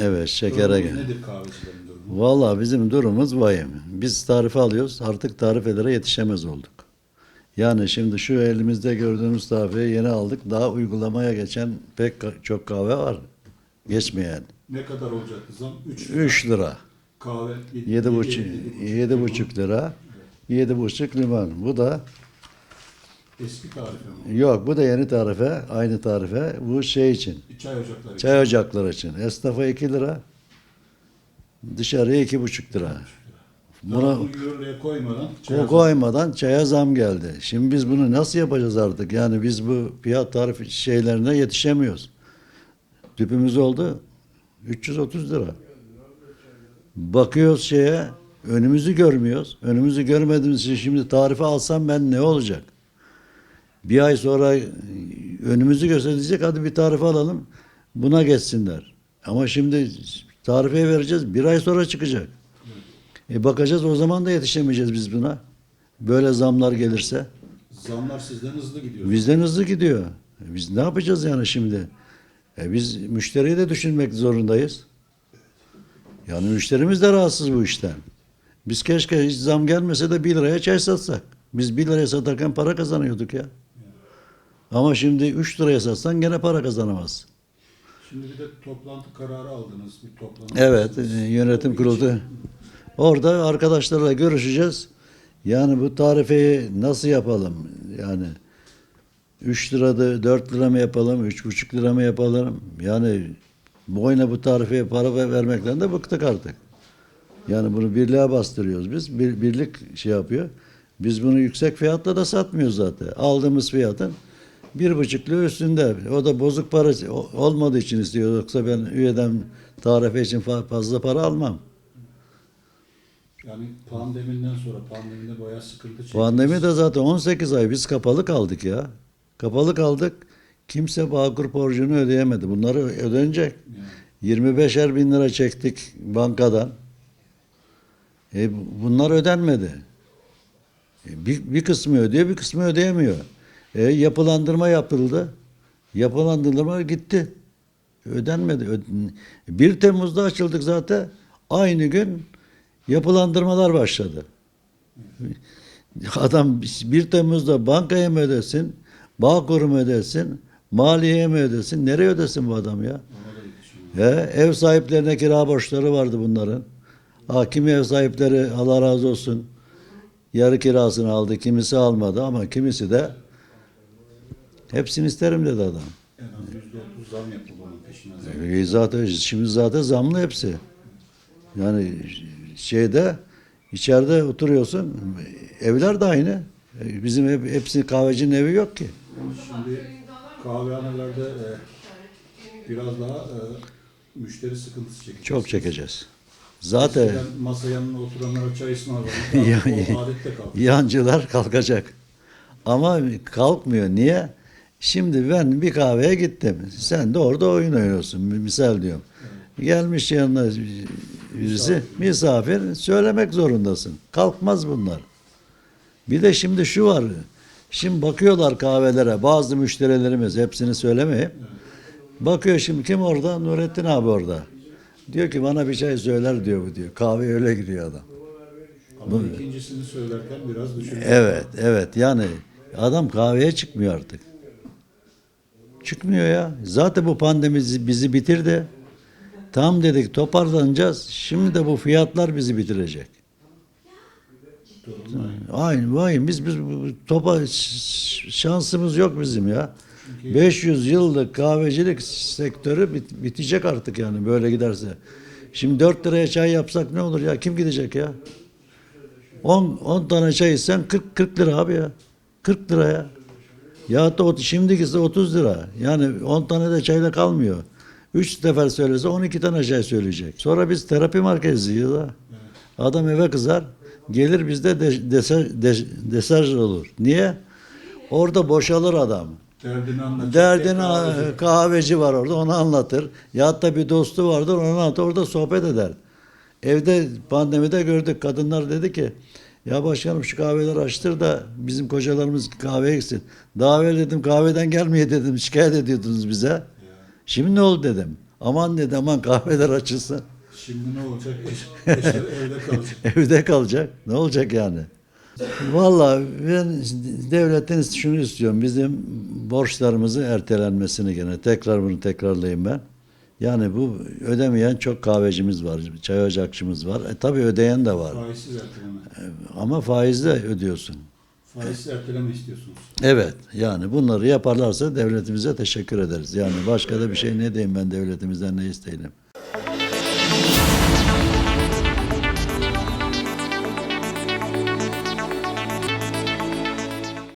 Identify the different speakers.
Speaker 1: Evet şekere gel.
Speaker 2: Nedir kahvecilerin durumu?
Speaker 1: Vallahi bizim durumumuz vahim. Biz tarife alıyoruz artık tarifelere yetişemez olduk. Yani şimdi şu elimizde gördüğümüz tarifeyi yeni aldık. Daha uygulamaya geçen pek çok kahve var. Geçmeyen.
Speaker 2: Ne kadar olacak zam? 3
Speaker 1: 3 lira.
Speaker 2: Kahve yedi-
Speaker 1: Yedi
Speaker 2: yedi-
Speaker 1: buçuk,
Speaker 2: yedi
Speaker 1: yedi buçuk lira. Yedi buçuk limon. Bu da
Speaker 2: Eski tarife mi?
Speaker 1: yok bu da yeni tarife. Aynı tarife. Bu şey için.
Speaker 2: Çay ocakları. için.
Speaker 1: Çay ocakları için. Esnafa 2 lira. Dışarıya iki buçuk lira.
Speaker 2: Daha
Speaker 1: Buna
Speaker 2: bunu yürürlüğe koymadan çay
Speaker 1: ko- koymadan çaya zam geldi. Şimdi biz bunu nasıl yapacağız artık? Yani biz bu fiyat tarif şeylerine yetişemiyoruz. Tüpümüz oldu 330 lira. Bakıyoruz şeye önümüzü görmüyoruz. Önümüzü görmediğimiz için şimdi tarife alsam ben ne olacak? Bir ay sonra önümüzü gösterecek hadi bir tarife alalım buna geçsinler. Ama şimdi tarifeyi vereceğiz bir ay sonra çıkacak. E bakacağız o zaman da yetişemeyeceğiz biz buna. Böyle zamlar gelirse.
Speaker 2: Zamlar sizden hızlı gidiyor.
Speaker 1: Bizden hızlı gidiyor. E Biz ne yapacağız yani şimdi? E biz müşteriyi de düşünmek zorundayız. Yani müşterimiz de rahatsız bu işten. Biz keşke hiç zam gelmese de 1 liraya çay satsak. Biz 1 liraya satarken para kazanıyorduk ya. Ama şimdi 3 liraya satsan gene para kazanamaz.
Speaker 2: Şimdi bir de toplantı kararı aldınız. Bir toplantı.
Speaker 1: Evet, e, yönetim kurulu. Orada arkadaşlarla görüşeceğiz. Yani bu tarifeyi nasıl yapalım? Yani 3 lirada 4 lira mı yapalım, 3,5 lira mı yapalım? Yani boyuna bu tarifeye para ver- vermekten de bıktık artık. Yani bunu birliğe bastırıyoruz biz. Bir, birlik şey yapıyor. Biz bunu yüksek fiyatla da satmıyoruz zaten. Aldığımız fiyatın bir buçukluğu üstünde. O da bozuk para olmadığı için istiyor. Yoksa ben üyeden tarife için fa- fazla para almam.
Speaker 2: Yani pandemiden sonra pandemide bayağı sıkıntı çektiniz.
Speaker 1: Pandemi de zaten 18 ay biz kapalı kaldık ya. Kapalı kaldık. Kimse Bağkur borcunu ödeyemedi. Bunları ödenecek.
Speaker 2: Yani
Speaker 1: 25'er bin lira çektik bankadan. E, bunlar ödenmedi. E, bir, bir kısmı ödüyor, bir kısmı ödeyemiyor. E, yapılandırma yapıldı. Yapılandırma gitti. Ödenmedi. Ö- 1 Temmuz'da açıldık zaten. Aynı gün yapılandırmalar başladı. Adam 1 Temmuz'da bankaya mı ödesin, Bağkur'u mu ödesin, maliyeye mi ödesin? Nereye ödesin bu adam ya? He, ev sahiplerine kira borçları vardı bunların. Ha, kimi ev sahipleri Allah razı olsun yarı kirasını aldı, kimisi almadı ama kimisi de hepsini isterim dedi adam.
Speaker 2: En az %30 zam yapıldı onun peşine. zam.
Speaker 1: E, zaten şimdi zaten zamlı hepsi. Yani şeyde içeride oturuyorsun. Evler de aynı. E, Bizim hep, hepsi kahvecinin evi yok ki.
Speaker 2: Şimdi kahvehanelerde e, biraz daha e, müşteri sıkıntısı çekeceğiz.
Speaker 1: Çok çekeceğiz. Zaten
Speaker 2: Eskiden masa yanına oturanlara çay.
Speaker 1: Ya-
Speaker 2: o kaldı.
Speaker 1: yancılar kalkacak. Ama kalkmıyor. Niye? Şimdi ben bir kahveye gittim. Sen de orada oyun oynuyorsun. Misal diyorum. Gelmiş yanına birisi misafir söylemek zorundasın. Kalkmaz bunlar. Bir de şimdi şu var. Şimdi bakıyorlar kahvelere. Bazı müşterilerimiz hepsini söylemeyeyim. Bakıyor şimdi kim orada? Nurettin abi orada. Diyor ki bana bir çay söyler diyor bu diyor. Kahve öyle gidiyor adam.
Speaker 2: Ama ikincisini söylerken biraz düşünüyor.
Speaker 1: Evet, evet. Yani adam kahveye çıkmıyor artık. Çıkmıyor ya. Zaten bu pandemi bizi- bitirdi. Tam dedik toparlanacağız. Şimdi de bu fiyatlar bizi bitirecek. Aynı, vay biz biz topa şansımız yok bizim ya. 500 yıllık kahvecilik sektörü bit- bitecek artık yani böyle giderse. Şimdi 4 liraya çay yapsak ne olur ya? Kim gidecek ya? 10 10 tane çay içsen 40 40 lira abi ya. 40 lira ya. Ya da şimdikisi 30 lira. Yani 10 tane de çayla kalmıyor. 3 sefer söylese 12 tane çay söyleyecek. Sonra biz terapi merkeziyiz ha. Adam eve kızar. Gelir bizde de, deser, de, deserj olur. Niye? Orada boşalır adam.
Speaker 2: Derdini anlatacak.
Speaker 1: Derdini
Speaker 2: kahveci.
Speaker 1: kahveci var orada onu anlatır. Ya da bir dostu vardır onu anlatır orada sohbet eder. Evde pandemide gördük kadınlar dedi ki ya başkanım şu kahveleri açtır da bizim kocalarımız kahveye gitsin. Daha evvel dedim kahveden gelmeye dedim şikayet ediyordunuz bize. Şimdi ne oldu dedim. Aman dedi aman kahveler açılsın.
Speaker 2: Şimdi ne olacak? Evde kalacak.
Speaker 1: Evde kalacak. Ne olacak yani? Vallahi ben devletten şunu istiyorum. Bizim borçlarımızı ertelenmesini gene. Tekrar bunu tekrarlayayım ben. Yani bu ödemeyen çok kahvecimiz var, çay ocakçımız var. E tabii ödeyen de var.
Speaker 2: Faizsiz erteleme.
Speaker 1: Ama faizle ödüyorsun.
Speaker 2: Faizsiz erteleme istiyorsunuz.
Speaker 1: Evet yani bunları yaparlarsa devletimize teşekkür ederiz. Yani başka da bir şey ne diyeyim ben devletimizden ne isteyelim.